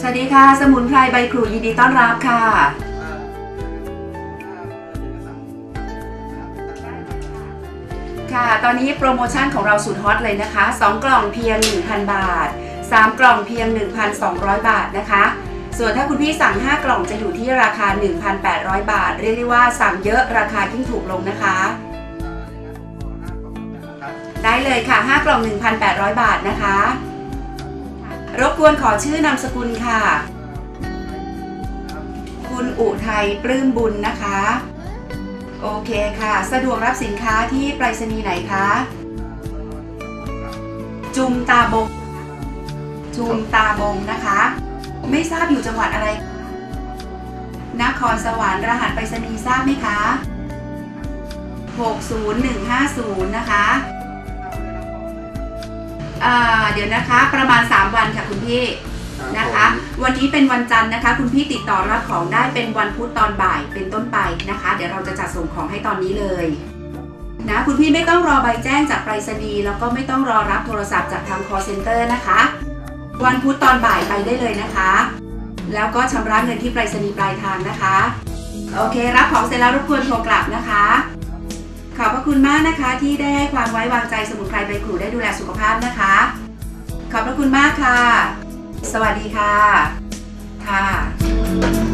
สวัสดีค่ะ สมุนไพรใบครูยินดีต้อนรับค่ะ ค่ะ ตอนนี้โปรโมชั่นของเราสุดฮอตเลยนะคะ 2 กล่องเพียง 1,000 บาท 3 กล่องเพียง 1,200 บาทนะคะ ส่วนถ้าคุณพี่สั่ง 5 กล่องจะอยู่ที่ราคา 1,800 บาท เรียกได้ว่าสั่งเยอะราคายิ่งถูกลงนะคะ ได้เลยค่ะ 5 กล่อง 1,800 บาทนะคะ รบกวนขอชื่อนามสกุลค่ะ คุณอุทัยปลื้มบุญนะคะ โอเคค่ะ สะดวกรับสินค้าที่ไปรษณีย์ไหนคะ จุมตาบง จุมตาบงนะคะ ไม่ทราบอยู่จังหวัดอะไร นครสวรรค์รหัสไปรษณีย์ทราบไหมคะ 60150 นะคะอ่าเดี๋ยวนะคะประมาณ 3 พี่นะคะ วันนี้เป็นวันจันทร์นะคะ คุณพี่ติดต่อรับของได้เป็นวันพุธตอนบ่ายเป็นต้นไปนะคะ เดี๋ยวเราจะจัดส่งของให้ตอนนี้เลยนะคุณพี่ไม่ต้องรอใบแจ้งจากไปรษณีย์แล้วก็ไม่ต้องรอรับโทรศัพท์จากทาง call center นะคะ วันพุธตอนบ่ายไปได้เลยนะคะ แล้วก็ชำระเงินที่ไปรษณีย์ปลายทางนะคะ โอเค รับของเสร็จแล้วรบกวนโทรกลับนะคะ ขอบพระคุณมากนะคะที่ได้ให้ความไว้วางใจสมุนไพรใบกรูได้ดูแลสุขภาพนะคะ ระคุณมากค่ะ สวัสดีค่ะ ค่ะ